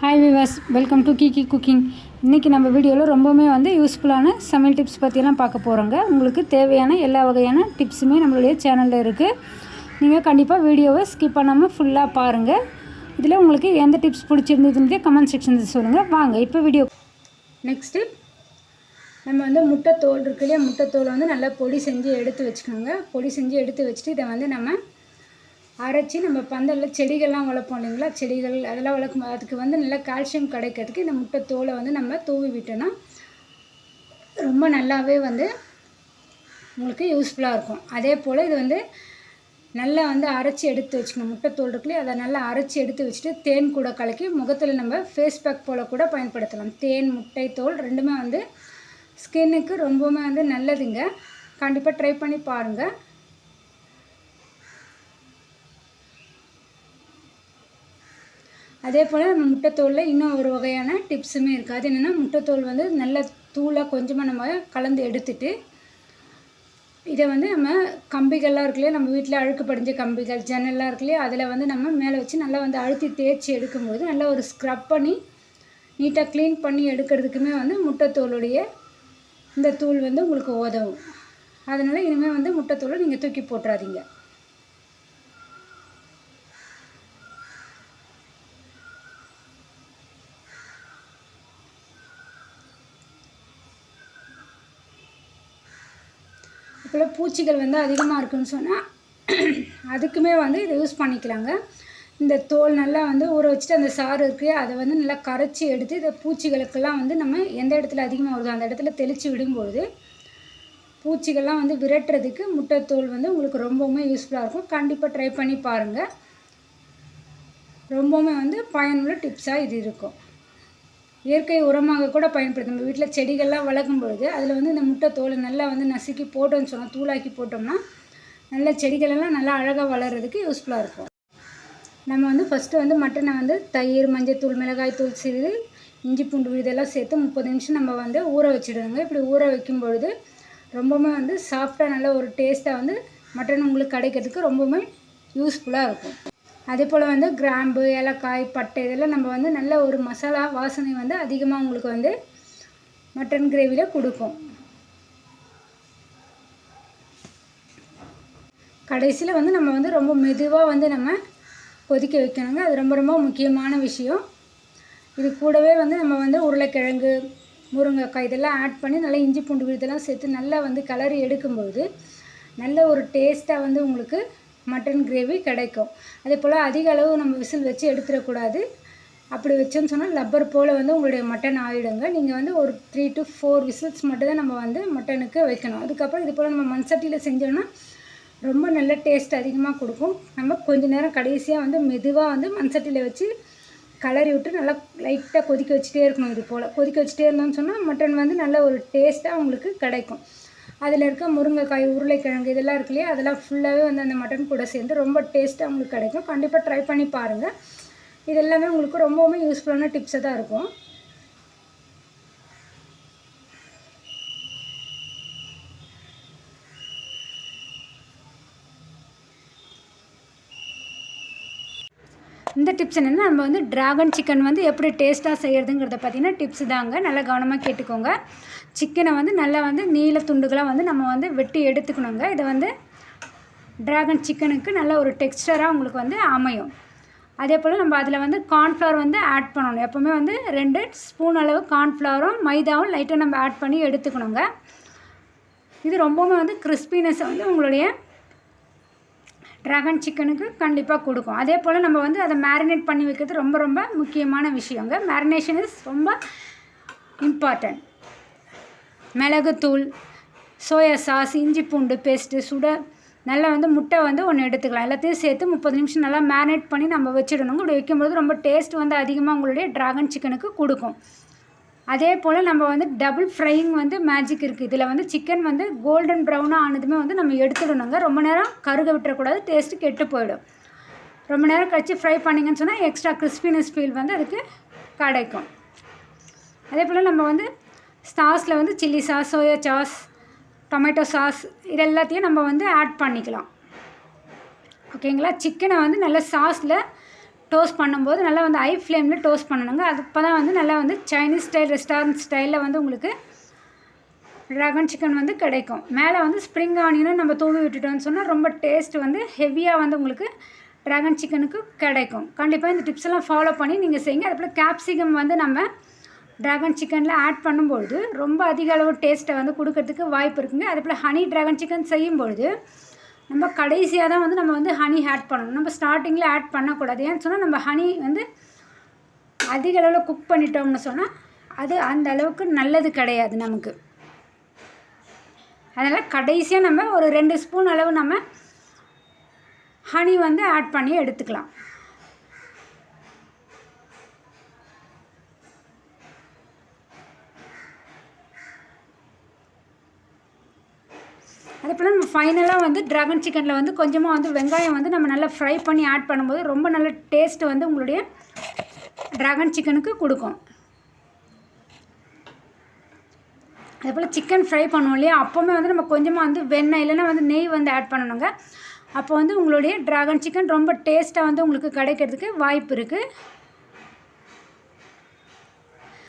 Hi விவாஸ் welcome to Kiki cooking இன்றைக்கி நம்ம வீடியோவில் ரொம்பவுமே வந்து யூஸ்ஃபுல்லான சமையல் டிப்ஸ் பற்றியெல்லாம் பார்க்க போகிறோங்க உங்களுக்கு தேவையான எல்லா வகையான டிப்ஸுமே நம்மளுடைய சேனலில் இருக்குது நீங்கள் கண்டிப்பாக வீடியோவை ஸ்கிப் பண்ணாமல் ஃபுல்லாக பாருங்கள் இதில் உங்களுக்கு எந்த டிப்ஸ் பிடிச்சிருந்ததுன்றதே கமெண்ட் செக்ஷனில் சொல்லுங்கள் வாங்க இப்போ வீடியோ நெக்ஸ்ட்டு நம்ம வந்து முட்டை தோல் இருக்கு இல்லையா? முட்டை தோலை வந்து நல்லா பொடி செஞ்சு எடுத்து வச்சுக்கோங்க. பொடி செஞ்சு எடுத்து வச்சுட்டு இதை வந்து நம்ம அரைச்சி நம்ம பந்தலில் செடிகள்லாம் வளர்ப்போம் இல்லைங்களா? செடிகள் அதெல்லாம் வளர்க்கும் அதுக்கு வந்து நல்லா கால்சியம் கிடைக்கிறதுக்கு இந்த முட்டை தோலை வந்து நம்ம தூவி விட்டோன்னா ரொம்ப நல்லாவே வந்து உங்களுக்கு யூஸ்ஃபுல்லாக இருக்கும். அதே போல் இது வந்து நல்லா வந்து அரைச்சி எடுத்து வச்சுக்கணும். முட்டை தோல் இருக்குல்லையே? அதை நல்லா அரைச்சி எடுத்து வச்சுட்டு தேன் கூட கலக்கி முகத்தில் நம்ம ஃபேஸ் பேக் போல் கூட பயன்படுத்தலாம். தேன் முட்டை தோல் ரெண்டுமே வந்து ஸ்கின்னுக்கு ரொம்பவுமே வந்து நல்லதுங்க. கண்டிப்பாக ட்ரை பண்ணி பாருங்கள் அதே போல் நம்ம முட்டைத்தோலில் இன்னும் ஒரு வகையான டிப்ஸுமே இருக்குது அது என்னென்னா முட்டைத்தோல் வந்து நல்ல தூளாக கொஞ்சமாக நம்ம கலந்து எடுத்துட்டு இதை வந்து நம்ம கம்பிகள்லாம் இருக்குல்லையா நம்ம வீட்டில் அழுக்கு படிஞ்ச கம்பிகள் ஜன்னல்லாம் இருக்குல்லையா அதில் வந்து நம்ம மேலே வச்சு நல்லா வந்து அழுத்தி தேய்ச்சி எடுக்கும்போது நல்லா ஒரு ஸ்க்ரப் பண்ணி நீட்டாக க்ளீன் பண்ணி எடுக்கிறதுக்குமே வந்து முட்டைத்தோலுடைய இந்த தூள் வந்து உங்களுக்கு உதவும். அதனால் இனிமேல் வந்து முட்டைத்தூளை நீங்கள் தூக்கி போட்டுறாதீங்க. இப்போலாம் பூச்சிகள் வந்து அதிகமாக இருக்குன்னு சொன்னால் அதுக்குமே வந்து இதை யூஸ் பண்ணிக்கலாங்க. இந்த தோல் நல்லா வந்து ஊற வச்சுட்டு அந்த சாறு இருக்குது அதை வந்து நல்லா கரைச்சி எடுத்து இந்த பூச்சிகளுக்கெல்லாம் வந்து நம்ம எந்த இடத்துல அதிகமாக வருதோ அந்த இடத்துல தெளித்து விடும்பொழுது பூச்சிகள்லாம் வந்து விரட்டுறதுக்கு முட்டைத்தோல் வந்து உங்களுக்கு ரொம்பவுமே யூஸ்ஃபுல்லாக இருக்கும். கண்டிப்பாக ட்ரை பண்ணி பாருங்கள் ரொம்பவுமே வந்து பயனுள்ள டிப்ஸாக இது இருக்கும். இயற்கை உரமாக கூட பயன்படுத்தும். நம்ம வீட்டில் செடிகள்லாம் வளர்க்கும் பொழுது அதில் வந்து இந்த முட்டை தோலை நல்லா வந்து நசுக்கி போட்டோன்னு சொன்னால் தூளாக்கி போட்டோம்னா நல்ல செடிகளெல்லாம் நல்லா அழகாக வளர்கிறதுக்கு யூஸ்ஃபுல்லாக இருக்கும். நம்ம வந்து ஃபஸ்ட்டு வந்து மட்டனை வந்து தயிர் மஞ்சத்தூள் மிளகாய் தூள் சிறிது இஞ்சி பூண்டு இதெல்லாம் சேர்த்து முப்பது நிமிஷம் நம்ம வந்து ஊற வச்சுடுங்க இப்படி ஊற வைக்கும் பொழுது ரொம்பவுமே வந்து சாஃப்டாக நல்ல ஒரு டேஸ்ட்டாக வந்து மட்டன் உங்களுக்கு கிடைக்கிறதுக்கு ரொம்பவுமே யூஸ்ஃபுல்லாக இருக்கும். அதே போல் வந்து கிராம்பு ஏலக்காய் பட்டை இதெல்லாம் நம்ம வந்து நல்ல ஒரு மசாலா வாசனை வந்து அதிகமாக உங்களுக்கு வந்து மட்டன் கிரேவியில் கொடுக்கும். கடைசியில் வந்து நம்ம வந்து ரொம்ப மெதுவாக வந்து நம்ம கொதிக்க வைக்கணுங்க. அது ரொம்ப ரொம்ப முக்கியமான விஷயம். இது கூடவே வந்து நம்ம வந்து உருளைக்கிழங்கு முருங்கைக்காய் இதெல்லாம் ஆட் பண்ணி நல்லா இஞ்சி பூண்டு விழுதெல்லாம் சேர்த்து நல்லா வந்து கலரி எடுக்கும்போது நல்ல ஒரு டேஸ்ட்டாக வந்து உங்களுக்கு மட்டன் கிரேவி கிடைக்கும். அதே போல் அதிக அளவு நம்ம விசில் வச்சு எடுத்துடக்கூடாது. அப்படி வச்சோன்னு சொன்னால் லப்பர் போல் வந்து உங்களுடைய மட்டன் ஆகிடுங்க நீங்கள் வந்து ஒரு த்ரீ டு ஃபோர் விசில்ஸ் மட்டும் தான் நம்ம வந்து மட்டனுக்கு வைக்கணும். அதுக்கப்புறம் இது போல் நம்ம மண் சட்டியில் செஞ்சோம்னா ரொம்ப நல்ல டேஸ்ட் அதிகமாக கொடுக்கும். நம்ம கொஞ்ச நேரம் கடைசியாக வந்து மெதுவாக வந்து மண் சட்டியில் வச்சு கலரி விட்டு நல்லா லைட்டாக கொதிக்க வச்சுட்டே இருக்கணும் இது போல். கொதிக்க வச்சுட்டே இருந்தோம்னு சொன்னால் மட்டன் வந்து நல்ல ஒரு டேஸ்ட்டாக உங்களுக்கு கிடைக்கும். அதில் இருக்க முருங்கைக்காய் உருளைக்கிழங்கு இதெல்லாம் இருக்கு இல்லையா? அதெல்லாம் ஃபுல்லாகவே வந்து அந்த மட்டன் கூட சேர்ந்து ரொம்ப டேஸ்ட்டாக உங்களுக்கு கிடைக்கும். கண்டிப்பாக ட்ரை பண்ணி பாருங்கள் இது எல்லாமே உங்களுக்கு ரொம்பவுமே யூஸ்ஃபுல்லான டிப்ஸாக தான் இருக்கும். இந்த டிப்ஸ் என்னென்னா நம்ம வந்து ட்ராகன் சிக்கன் வந்து எப்படி டேஸ்ட்டாக செய்கிறதுங்கிறத பார்த்தீங்கன்னா டிப்ஸ் தாங்க. நல்லா கவனமாக கேட்டுக்கோங்க. சிக்கனை வந்து நல்லா வந்து நீல துண்டுகளாக வந்து நம்ம வந்து வெட்டி எடுத்துக்கணுங்க. இதை வந்து ட்ராகன் சிக்கனுக்கு நல்ல ஒரு டெக்ஸ்டராக உங்களுக்கு வந்து அமையும். அதே போல் நம்ம அதில் வந்து கார்ன்ஃப்ளவர் வந்து ஆட் பண்ணணும். எப்போவுமே வந்து ரெண்டு ஸ்பூன் அளவு கார்ன்ஃப்ளவரும் மைதாவும் லைட்டாக நம்ம ஆட் பண்ணி எடுத்துக்கணுங்க. இது ரொம்பவுமே வந்து கிறிஸ்பினஸ் வந்து உங்களுடைய ட்ராகன் சிக்கனுக்கு கண்டிப்பாக கொடுக்கும். அதே போல் நம்ம வந்து அதை மேரினேட் பண்ணி வைக்கிறது ரொம்ப ரொம்ப முக்கியமான விஷயங்க. மேரினேஷன் இஸ் ரொம்ப இம்பார்ட்டன்ட் மிளகுத்தூள் சோயா சாஸ் இஞ்சி பூண்டு பேஸ்ட்டு சுட நல்லா வந்து முட்டை வந்து ஒன்று எடுத்துக்கலாம். எல்லாத்தையும் சேர்த்து முப்பது நிமிஷம் நல்லா மேரினேட் பண்ணி நம்ம வச்சிடணும் இப்படி வைக்கும்போது ரொம்ப டேஸ்ட் வந்து அதிகமாக உங்களுடைய ட்ராகன் சிக்கனுக்கு கொடுக்கும். அதே போல் நம்ம வந்து டபுள் ஃப்ரையிங் வந்து மேஜிக் இருக்குது இதில் வந்து சிக்கன் வந்து கோல்டன் ப்ரௌனாக ஆனதுமே வந்து நம்ம எடுத்துடணுங்க. ரொம்ப நேரம் கருக விட்டுறக்கூடாது. டேஸ்ட்டு கெட்டு போயிடும். ரொம்ப நேரம் கழித்து ஃப்ரை பண்ணிங்கன்னு சொன்னால் எக்ஸ்ட்ரா கிறிஸ்பினஸ் ஃபீல் வந்து அதுக்கு கிடைக்கும். அதே போல் நம்ம வந்து சாஸில் வந்து chilli sauce soya sauce tomato sauce இது எல்லாத்தையும் நம்ம வந்து ஆட் பண்ணிக்கலாம். ஓகேங்களா சிக்கனை வந்து நல்ல சாஸில் டோஸ்ட் பண்ணும்போது நல்லா வந்து ஐ ஃப்ளேமில் டோஸ்ட் பண்ணணுங்க. அது அப்போ தான் வந்து நல்லா வந்து சைனீஸ் ஸ்டைல் ரெஸ்டாரண்ட் ஸ்டைலில் வந்து உங்களுக்கு ட்ராகன் சிக்கன் வந்து கிடைக்கும். மேலே வந்து ஸ்ப்ரிங் ஆனியனும் நம்ம தூவி விட்டுட்டோம்னு சொன்னால் ரொம்ப டேஸ்ட் வந்து ஹெவியாக வந்து உங்களுக்கு ட்ராகன் சிக்கனுக்கு கிடைக்கும். கண்டிப்பாக இந்த டிப்ஸ் எல்லாம் ஃபாலோ பண்ணி நீங்கள் செய்யுங்க. அதுபோல் கேப்சிகம் வந்து நம்ம ட்ராகன் சிக்கனில் ஆட் பண்ணும்பொழுது ரொம்ப அதிக அளவு டேஸ்ட்டை வந்து கொடுக்கறதுக்கு வாய்ப்பு இருக்குங்க. அதுபோல் ஹனி ட்ராகன் சிக்கன் செய்யும்பொழுது நம்ம கடைசியாக தான் வந்து நம்ம வந்து ஹனி ஆட் பண்ணணும். நம்ம ஸ்டார்டிங்கில் ஆட் பண்ணக்கூடாது. ஏன்னு சொன்னால் நம்ம ஹனி வந்து அதிக அளவில் குக் பண்ணிட்டோம்னு சொன்னால் அது அந்த அளவுக்கு நல்லது கிடையாது நமக்கு. அதனால் கடைசியாக நம்ம ஒரு ரெண்டு ஸ்பூன் அளவு நம்ம ஹனி வந்து ஆட் பண்ணி எடுத்துக்கலாம். அதே போல் நம்ம ஃபைனலாக வந்து ட்ராகன் சிக்கனில் வந்து கொஞ்சமாக வந்து வெங்காயம் வந்து நம்ம நல்லா ஃப்ரை பண்ணி ஆட் பண்ணும்போது ரொம்ப நல்ல டேஸ்ட் வந்து உங்களுடைய ட்ராகன் சிக்கனுக்கு கொடுக்கும். அதே போல் சிக்கன் ஃப்ரை பண்ணுவோம் இல்லையா? அப்போவுமே வந்து நம்ம கொஞ்சமாக வந்து வெண்ணெய் இல்லைன்னா வந்து நெய் வந்து ஆட் பண்ணணுங்க. அப்போ வந்து உங்களுடைய ட்ராகன் சிக்கன் ரொம்ப டேஸ்ட்டாக வந்து உங்களுக்கு கிடைக்கிறதுக்கு வாய்ப்பு இருக்குது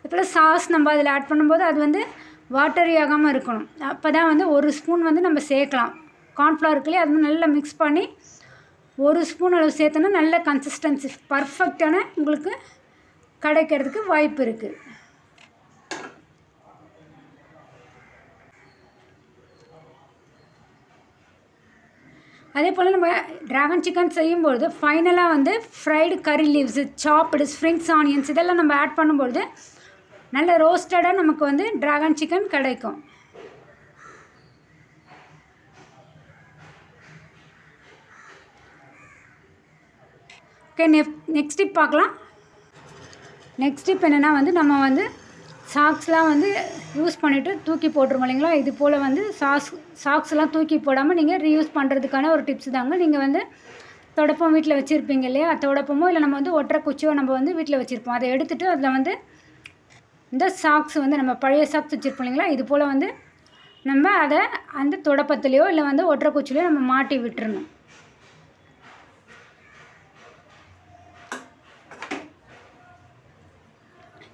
அதுபோல் சாஸ் நம்ம அதில் ஆட் பண்ணும்போது அது வந்து வாட்டரி ஆகாமல் இருக்கணும். அப்போ தான் வந்து ஒரு ஸ்பூன் வந்து நம்ம சேர்க்கலாம். கார்ன்ஃப்ளவர் இருக்குல்லையே அது வந்து நல்லா மிக்ஸ் பண்ணி ஒரு ஸ்பூன் அளவு சேர்த்தோன்னா நல்ல கன்சிஸ்டன்சி பர்ஃபெக்டான உங்களுக்கு கிடைக்கிறதுக்கு வாய்ப்பு இருக்குது அதே போல் நம்ம ட்ராகன் சிக்கன் செய்யும்பொழுது ஃபைனலாக வந்து ஃப்ரைடு கறி லீவ்ஸு சாப்பிடு ஸ்ப்ரிங்ஸ் ஆனியன்ஸ் இதெல்லாம் நம்ம ஆட் பண்ணும்பொழுது நல்ல ரோஸ்டடாக நமக்கு வந்து ட்ராகன் சிக்கன் கிடைக்கும். ஓகே நெக் நெக்ஸ்ட் டிப் பார்க்கலாம். நெக்ஸ்ட் டிப் என்னென்னா வந்து நம்ம வந்து சாக்ஸ்லாம் வந்து யூஸ் பண்ணிவிட்டு தூக்கி போட்டுருவோம் இல்லைங்களா? இது போல் வந்து சாக்ஸ் சாக்ஸ்லாம் தூக்கி போடாமல் நீங்கள் ரீயூஸ் பண்ணுறதுக்கான ஒரு டிப்ஸ் தாங்க. நீங்கள் வந்து தொடப்பம் வீட்டில் வச்சுருப்பீங்க இல்லையா? தொடப்பமோ இல்லை நம்ம வந்து ஒற்றை குச்சியோ நம்ம வந்து வீட்டில் வச்சுருப்போம். அதை எடுத்துகிட்டு அதில் வந்து இந்த சாக்ஸ் வந்து நம்ம பழைய சாக்ஸ் வச்சுருப்போம் இல்லைங்களா? இது போல் வந்து நம்ம அதை அந்த தொடப்பத்துலேயோ இல்லை வந்து ஒற்றை குச்சிலையோ நம்ம மாட்டி விட்டுறணும்.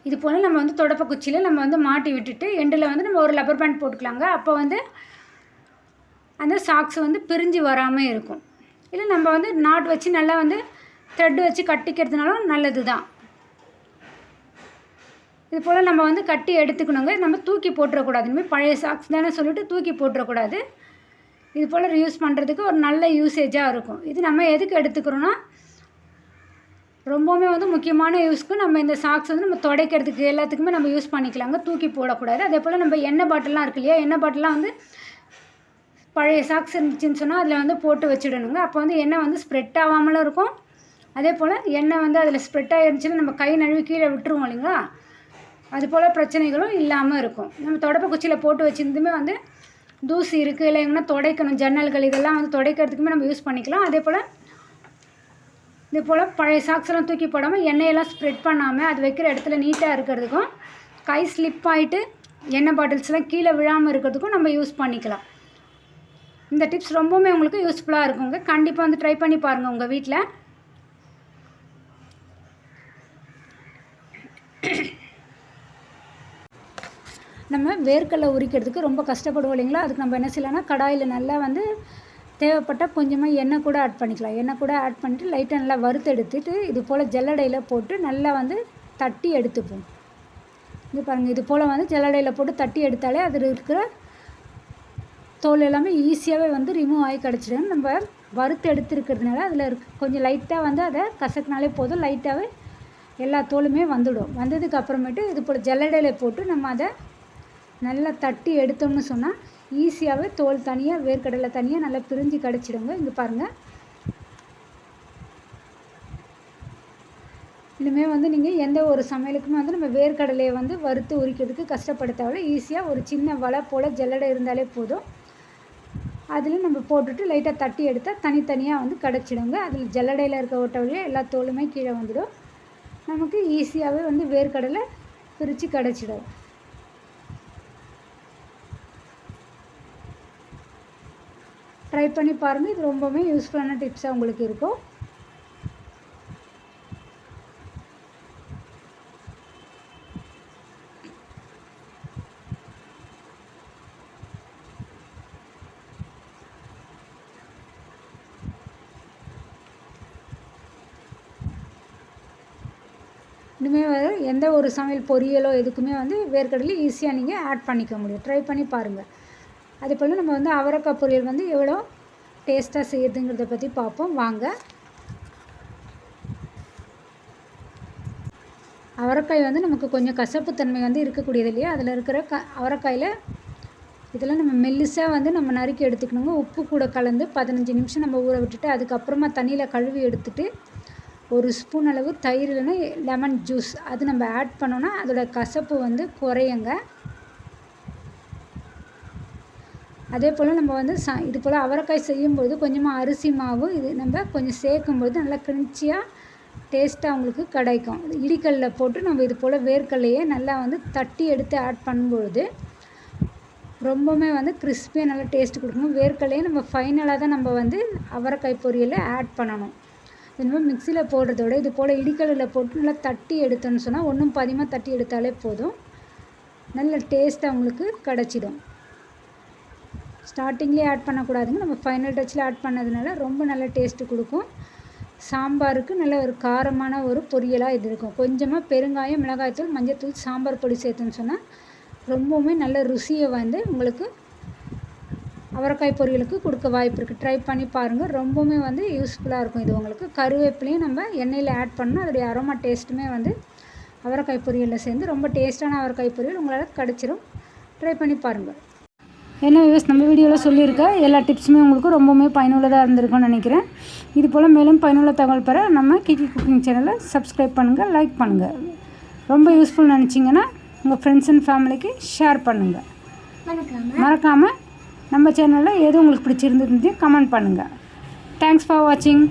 இது போல் நம்ம வந்து தொடப்ப குச்சியில் நம்ம வந்து மாட்டி விட்டுட்டு எண்டில் வந்து நம்ம ஒரு லப்பர் பேண்ட் போட்டுக்கலாங்க. அப்போ வந்து அந்த சாக்ஸ் வந்து பிரிஞ்சு வராமல் இருக்கும். இல்லை நம்ம வந்து நாட் வச்சு நல்லா வந்து த்ரெட் வச்சு கட்டிக்கிறதுனாலும் நல்லது தான் இது போல் நம்ம வந்து கட்டி எடுத்துக்கணுங்க. நம்ம தூக்கி போட்டுறக்கூடாது. இனிமேல் பழைய சாக்ஸ் தானே சொல்லிட்டு தூக்கி போட்டுறக்கூடாது. இது போல் யூஸ் பண்ணுறதுக்கு ஒரு நல்ல யூசேஜாக இருக்கும். இது நம்ம எதுக்கு எடுத்துக்கிறோன்னா ரொம்பவுமே வந்து முக்கியமான யூஸ்க்கு நம்ம இந்த சாக்ஸ் வந்து நம்ம துடைக்கிறதுக்கு எல்லாத்துக்குமே நம்ம யூஸ் பண்ணிக்கலாங்க. தூக்கி போடக்கூடாது. அதே போல் நம்ம எண்ணெய் பாட்டிலாம் இருக்கு இல்லையா? எண்ணெய் பாட்டிலாம் வந்து பழைய சாக்ஸ் இருந்துச்சுன்னு சொன்னால் அதில் வந்து போட்டு வச்சுடணுங்க. அப்போ வந்து எண்ணெய் வந்து ஸ்ப்ரெட் ஆகாமலும் இருக்கும். அதே போல் எண்ணெய் வந்து அதில் ஸ்ப்ரெட் ஆகிருந்துச்சுன்னா நம்ம கை நழுவி கீழே விட்டுருவோம் இல்லைங்களா? அது போல் பிரச்சனைகளும் இல்லாமல் இருக்கும். நம்ம தொடப்ப குச்சியில் போட்டு வச்சுருந்துமே வந்து தூசி இருக்குது இல்லை எங்கன்னா துடைக்கணும் ஜன்னல்கள் இதெல்லாம் வந்து துடைக்கிறதுக்குமே நம்ம யூஸ் பண்ணிக்கலாம். அதே போல் இதே போல் பழைய சாக்ஸ்லாம் தூக்கி போடாமல் எண்ணெயெல்லாம் ஸ்ப்ரெட் பண்ணாமல் அது வைக்கிற இடத்துல நீட்டாக இருக்கிறதுக்கும் கை ஸ்லிப் ஆகிட்டு எண்ணெய் பாட்டில்ஸ்லாம் கீழே விழாமல் இருக்கிறதுக்கும் நம்ம யூஸ் பண்ணிக்கலாம். இந்த டிப்ஸ் ரொம்பவுமே உங்களுக்கு யூஸ்ஃபுல்லாக இருக்குங்க. கண்டிப்பாக வந்து ட்ரை பண்ணி பாருங்கள் உங்கள் வீட்டில் நம்ம வேர்க்கடலை உரிக்கிறதுக்கு ரொம்ப கஷ்டப்படுவோம் இல்லைங்களா? அதுக்கு நம்ம என்ன செய்யலாம்னா கடாயில் நல்லா வந்து தேவைப்பட்டால் கொஞ்சமாக எண்ணெய் கூட ஆட் பண்ணிக்கலாம். எண்ணெய் கூட ஆட் பண்ணிட்டு லைட்டாக நல்லா வறுத்து எடுத்துட்டு இது போல் ஜல்லடையில் போட்டு நல்லா வந்து தட்டி எடுத்துப்போம். இது பாருங்கள் இது போல் வந்து ஜல்லடையில் போட்டு தட்டி எடுத்தாலே அதில் இருக்கிற தோல் எல்லாமே ஈஸியாகவே வந்து ரிமூவ் ஆகி கிடச்சிடும். நம்ம வறுத்து எடுத்துருக்கிறதுனால அதில் இருக்க கொஞ்சம் லைட்டாக வந்து அதை கசக்கினாலே போதும். லைட்டாகவே எல்லா தோலுமே வந்துடும். வந்ததுக்கு அப்புறமேட்டு இது போல் ஜல்லடையில் போட்டு நம்ம அதை நல்லா தட்டி எடுத்தோம்னு சொன்னால் ஈஸியாகவே தோல் தனியாக வேர்க்கடலை தனியாக நல்லா பிரிஞ்சு கிடச்சிடுங்க. இங்கே பாருங்கள் இனிமேல் வந்து நீங்கள் எந்த ஒரு சமையலுக்குமே வந்து நம்ம வேர்க்கடலையை வந்து வறுத்து உரிக்கிறதுக்கு கஷ்டப்பட தேவையில்ல. ஈஸியாக ஒரு சின்ன வலை போல் ஜல்லடை இருந்தாலே போதும். அதில் நம்ம போட்டுட்டு லைட்டாக தட்டி எடுத்தால் தனித்தனியாக வந்து கிடச்சிடுங்க. அதில் ஜல்லடையில் இருக்க ஓட்ட வழியாக எல்லா தோலுமே கீழே வந்துடும். நமக்கு ஈஸியாகவே வந்து வேர்க்கடலை பிரித்து கிடச்சிடும். ட்ரை பண்ணி பாருங்கள் இது ரொம்பவுமே யூஸ்ஃபுல்லான டிப்ஸாக உங்களுக்கு இருக்கும். இன்னுமே வந்து எந்த ஒரு சமையல் பொரியலோ எதுக்குமே வந்து வேர்க்கடலையும் ஈஸியாக நீங்கள் ஆட் பண்ணிக்க முடியும். ட்ரை பண்ணி பாருங்கள் அதே போல் நம்ம வந்து அவரைக்காய் பொரியல் வந்து எவ்வளோ டேஸ்ட்டாக செய்யுதுங்கிறத பற்றி பார்ப்போம். வாங்க. அவரைக்காய் வந்து நமக்கு கொஞ்சம் கசப்புத்தன்மை வந்து இருக்கக்கூடியது இல்லையா? அதில் இருக்கிற க அவரைக்காயில் இதெல்லாம் நம்ம மெல்லிசாக வந்து நம்ம நறுக்கி எடுத்துக்கணுங்க. உப்பு கூட கலந்து பதினஞ்சு நிமிஷம் நம்ம ஊற விட்டுட்டு அதுக்கப்புறமா தண்ணியில் கழுவி எடுத்துட்டு ஒரு ஸ்பூன் அளவு தயிர் இல்லைன்னா லெமன் ஜூஸ் அது நம்ம ஆட் பண்ணோன்னா அதோடய கசப்பு வந்து குறையுங்க. அதே போல் நம்ம வந்து ச இது போல் அவரைக்காய் செய்யும்போது கொஞ்சமாக அரிசி மாவு இது நம்ம கொஞ்சம் சேர்க்கும்போது நல்லா கிரிஞ்சியாக டேஸ்ட்டாக உங்களுக்கு கிடைக்கும். இடிக்கல்ல போட்டு நம்ம இது போல் வேர்க்கடலையே நல்லா வந்து தட்டி எடுத்து ஆட் பண்ணும்பொழுது ரொம்பவுமே வந்து கிறிஸ்பியாக நல்லா டேஸ்ட் கொடுக்கணும் வேர்க்கடலையே நம்ம ஃபைனலாக தான் நம்ம வந்து அவரைக்காய் பொரியலை ஆட் பண்ணணும். இதுமாதிரி மிக்சியில் போடுறதோட இது போல் இடிக்கல்லில் போட்டு நல்லா தட்டி எடுத்தோன்னு சொன்னால் ஒன்றும் பதிமாக தட்டி எடுத்தாலே போதும். நல்ல டேஸ்ட்டாக உங்களுக்கு கிடச்சிடும். ஸ்டார்டிங்லேயே ஆட் பண்ணக்கூடாதுங்க. நம்ம ஃபைனல் டச்சில் ஆட் பண்ணதுனால ரொம்ப நல்ல டேஸ்ட்டு கொடுக்கும். சாம்பாருக்கு நல்ல ஒரு காரமான ஒரு பொரியலாக இது இருக்கும். கொஞ்சமாக பெருங்காயம் மிளகாய்த்தூள் மஞ்சத்தூள் சாம்பார் பொடி சேர்த்துன்னு சொன்னால் ரொம்பவுமே நல்ல ருசியை வந்து உங்களுக்கு அவரைக்காய் பொரியலுக்கு கொடுக்க வாய்ப்பு இருக்குது ட்ரை பண்ணி பாருங்கள் ரொம்பவுமே வந்து யூஸ்ஃபுல்லாக இருக்கும் இது உங்களுக்கு. கருவேப்பிலையும் நம்ம எண்ணெயில் ஆட் பண்ணால் அதோடைய அரோமா டேஸ்ட்டுமே வந்து அவரைக்காய் பொரியலில் சேர்ந்து ரொம்ப டேஸ்ட்டான அவரைக்காய் பொரியல் உங்களால் கிடச்சிரும். ட்ரை பண்ணி பாருங்கள் என்ன வியூஸ் நம்ம வீடியோவில் சொல்லியிருக்கேன் எல்லா டிப்ஸுமே உங்களுக்கு ரொம்பவுமே பயனுள்ளதாக இருந்திருக்கும்னு நினைக்கிறேன். இது போல் மேலும் பயனுள்ள தகவல் பெற நம்ம கிக்கி குக்கிங் சேனலை சப்ஸ்கிரைப் பண்ணுங்கள் லைக் பண்ணுங்கள் ரொம்ப யூஸ்ஃபுல் நினச்சிங்கன்னா உங்கள் ஃப்ரெண்ட்ஸ் அண்ட் ஃபேமிலிக்கு ஷேர் பண்ணுங்கள் மறக்காமல் நம்ம சேனலில் எது உங்களுக்கு பிடிச்சிருந்தது கமெண்ட் பண்ணுங்கள் தேங்க்ஸ் ஃபார் வாட்சிங்